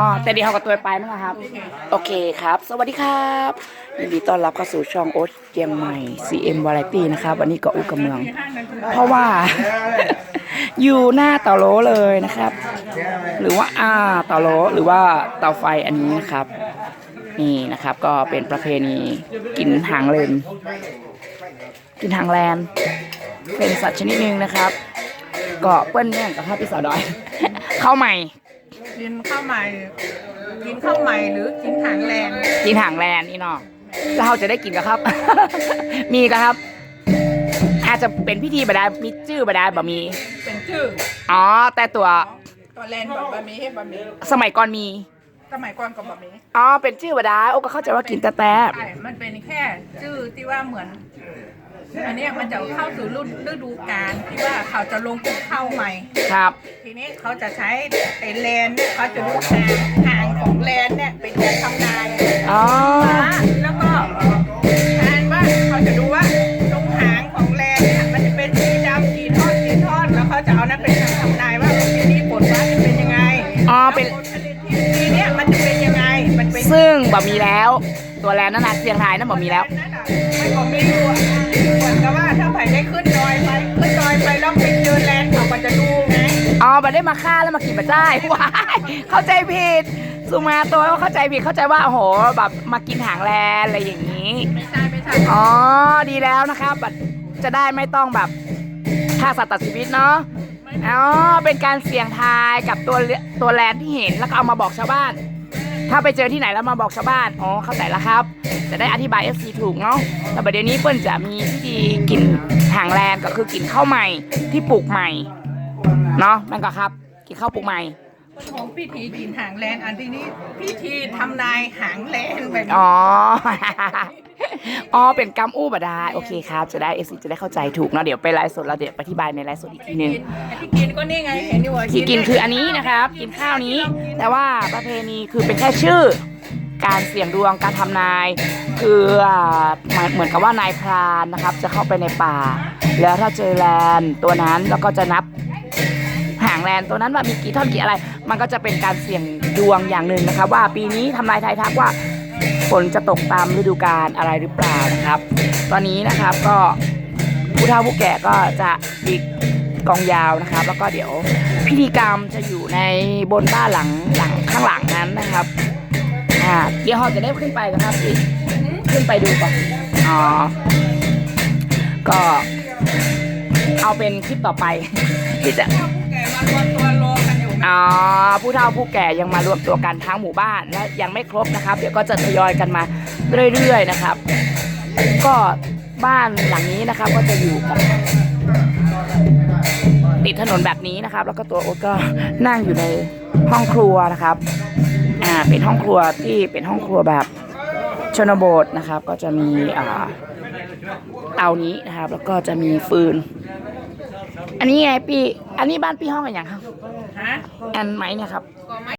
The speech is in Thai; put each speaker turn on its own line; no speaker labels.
อ๋อแต่ดีเขากับตัวไปมั้งครับ โอเคครับ สวัสดีครับยินดีต้อนรับเข้าสู่ช่องโอ๊ตเกียงใหม่ CM Variety นะครับ วันนี้ก็อุกกำเมือง เพราะว่า อยู่หน้าเตาโลเลยนะครับ หรือว่าอ่าเตาโลหรือว่าเตาไฟอันนี้นะครับ นี่นะครับก็เป็นประเพณีกินหางเลน กินหางแลน เป็นสัตว์ชนิดหนึ่งนะครับ ก็เปิ้ลเนี่ยกับภาพพี่สาวดอย เข้าใหม่
กินข้าวใหม่ กินข้าวใหม่หรือกินหางแรง
กินหางแลนนี่เนาะแล้วเราจะได้กินกันครับ มีกันครับ อาจจะเป็นพิธีบดามีชื่อบดาบะมี
เป็นชื่อ
อ๋อ แต่ตัว
ตัวแลนแบบบะหมี่ให้บะหมี่
สมัยก่อนมี
สมัยก่อนกับบะหมี่
อ๋อ เป็นชื่อบดาโอ้ก็เข้าใจว่ากินแต่แต่
ใช่มันเป็นแค่ชื่อที่ว่าเหมือน อันเนี้ยมันจะเข้าสู่ฤดูฤดูกาลที่ว่าเขาจะลงปลูกข้าวใหม่
ครับ
ทีนี้เขาจะใช้ไอ้แลนเนี่ยเขาจะดูหางหางของแลนเนี่ยเป็นตัวทำนาย
อ๋อ
แล้วก็ทานว่าเขาจะดูว่าตรงหางของแลนเนี่ยมันจะเป็นสีดำสีทอดสีทอดแล้วเขาจะเอานั้นเป็นทางทำนายว่าปีนี้ผลฟ้าจะเป็นยังไง
อ๋อเป็น
ผลผลิตที่ปีเนี้ยมันจะเป็นยังไงมันเป็น
ซึ่งบะมีแล้ว ตัวแลนนั่นนะเสียงไทายนั่นบะมีแล้ว
นั่นน่ะไม่บอกไม่รู้อะเหมือนกับว่าถ้าไผ่ได้ขึ้นดอยไปขึ้นดอยไปแล้วไปเจอแลนด์เขาก็จะดูไง
อ๋อบัได้มาฆ่าแล้วมากินมาจ้ายว้ายเข้าใจผิดสุมาตัวว่าเข้าใจผิดเข้าใจว่าโอ้โหแบบมากินหางแลนอะไรอย่างนี้
ไม่ใช่ไม่ใช่
อ๋อ ดีแล้วนะครับบัดจะได้ไม่ต้องแบบฆ่าสัตว์ตัดชีวิตเนาะ อ๋อ เป็นการเสี่ยงทายกับตัวเลืตัวแลนที่เห็นแล้วก็เอามาบอกชาวบ้าน ถ้าไปเจอที่ไหนแล้วมาบอกชาวบ้าน อ๋อ เข้าใจแล้วครับ จะได้อธิบาย FC ถูกเนาะ แต่ประเดี๋ยวนี้เปิ้ลจะมีพิธีกินหางแลนก็คือกินข้าวใหม่ที่ปลูกใหม่ เนาะมันก็ครับ กินข้าวปลูกใหม่
ของพิธีกินหางแลนด์อันที่นี้พิธีทำนายหางแลนด์แบบนี้
อ๋อ อ๋อเป็นกรรมอู้บดาโอเคครับ จะได้เอฟซีจะได้เข้าใจถูกเนาะเดี๋ยวไปไลฟ์สดแล้วเดี๋ยวไปอธิบายในไลฟ์สดอีกทีนึง
ไอ้ที่กินก็นี่ไงเห็นอยู่ว่า
ที่กินคืออันนี้นะครับ กินข้าวนี้ แต่ว่าประเพณีคือเป็นแค่ชื่อ การเสี่ยงดวงการทำนาย คืออ่าเหมือนเหมือนกับว่านายพรานนะครับ จะเข้าไปในป่า แล้วถ้าเจอแลนตัวนั้นแล้วก็จะนับหางแลนตัวนั้นว่ามีกี่ท่อนกี่อะไร มันก็จะเป็นการเสี่ยงดวงอย่างหนึ่งนะครับว่าปีนี้ทำนายทายทักว่า ฝนจะตกตามฤดูกาลอะไรหรือเปล่านะครับ ตอนนี้นะครับก็ผู้เฒ่าผู้แก่ก็จะอีกกองยาวนะครับ แล้วก็เดี๋ยวพิธีกรรมจะอยู่ในบนบ้านหลังหลังข้างหลังนั้นนะครับอ่าเดี๋ยวเราจะได้ขึ้นไปกันครับพี่ขึ้นไปดูก่อนอ๋อก็เอาเป็นคลิปต่อไปที่จะ ผู้เฒ่าผู้แก่ยังมารวมตัวกันทั้งหมู่บ้านและยังไม่ครบนะครับ เดี๋ยวก็จะทยอยกันมาเรื่อยๆนะครับ ก็บ้านหลังนี้นะครับก็จะอยู่กับติดถนนแบบนี้นะครับ แล้วก็ตัวโอ๊ตก็นั่งอยู่ในห้องครัวนะครับอ่าเป็นห้องครัวที่เป็นห้องครัวแบบชนบทนะครับ ก็จะมีอ่าเตานี้นะครับ แล้วก็จะมีฟืน อันนี้ไงพี่อันนี้บ้านพี่ห้องอะไรอย่างครับ
แอ
นไหมเนี่ยครับ